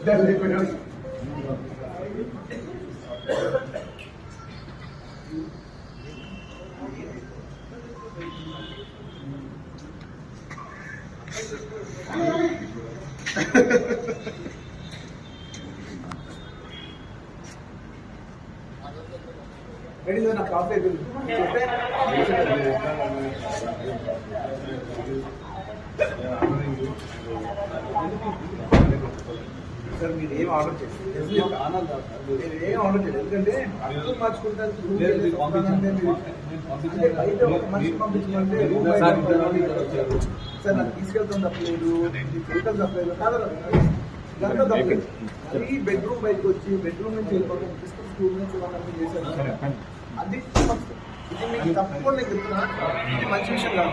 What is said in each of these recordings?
Deve reconhecer. வெளியில நான் coffee சொல்லிட்டேன் సార్ మీరు ఏం ఆర్డర్ చేయండి మీరు ఏం ఆర్డర్ చేయండి ఎందుకంటే అర్థం మార్చుకుంటానికి బయట ఒక మనిషి పంపించమంటే సార్, నాకు తీసుకెళ్తాం తప్పలేదు చేయటం తప్పలేదు కాదు ఇదంతా తప్పలేదు అది. బెడ్రూమ్ బయటకు వచ్చి బెడ్రూమ్ నుంచి వెళ్ళిపోవడం డిస్కస్ స్కూల్ నుంచి వాళ్ళని చేశారు. అది తప్పు. ఇది మీకు తప్పకుండా నేను చెప్తున్నా. ఇది మంచి విషయం కాదు.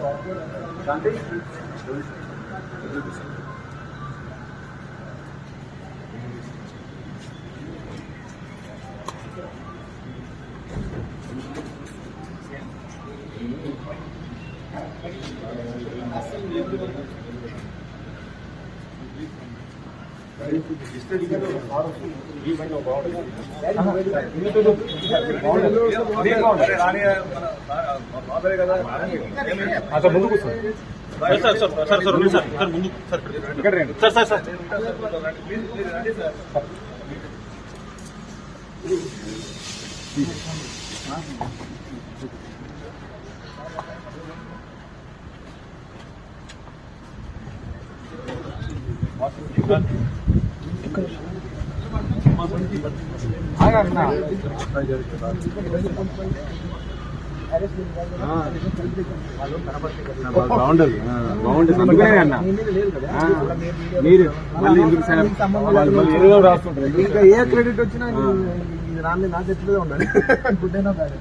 Sir, right. అసలు ముందుకు sir sir sir sir sir ఉంది సార్ సార్ ముందు సార్ ఇక్కడ రండి సార్ సార్ సార్ ఆగన్నా బాగుండదు. బాగుంటుంది. అందుకనే అన్న. మీరు మళ్ళీ ఎందుకు వాళ్ళు రాస్తుంటారు. ఇంకా ఏ క్రెడిట్ వచ్చినా రాని నా చేతిలో ఉండాలి. గుడ్ అయినా బ్యాడ్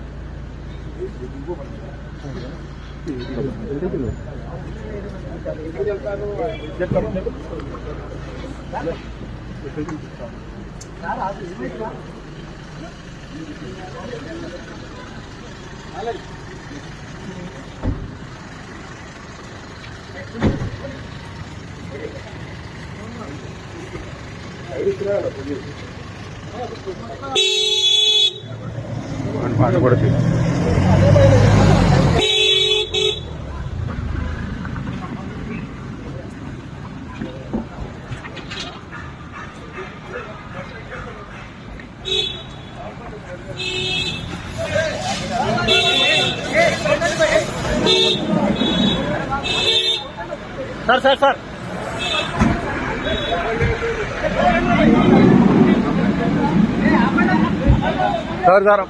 பாட்டு கொடுத்து Thank you. Sir sir sir. Sir sir.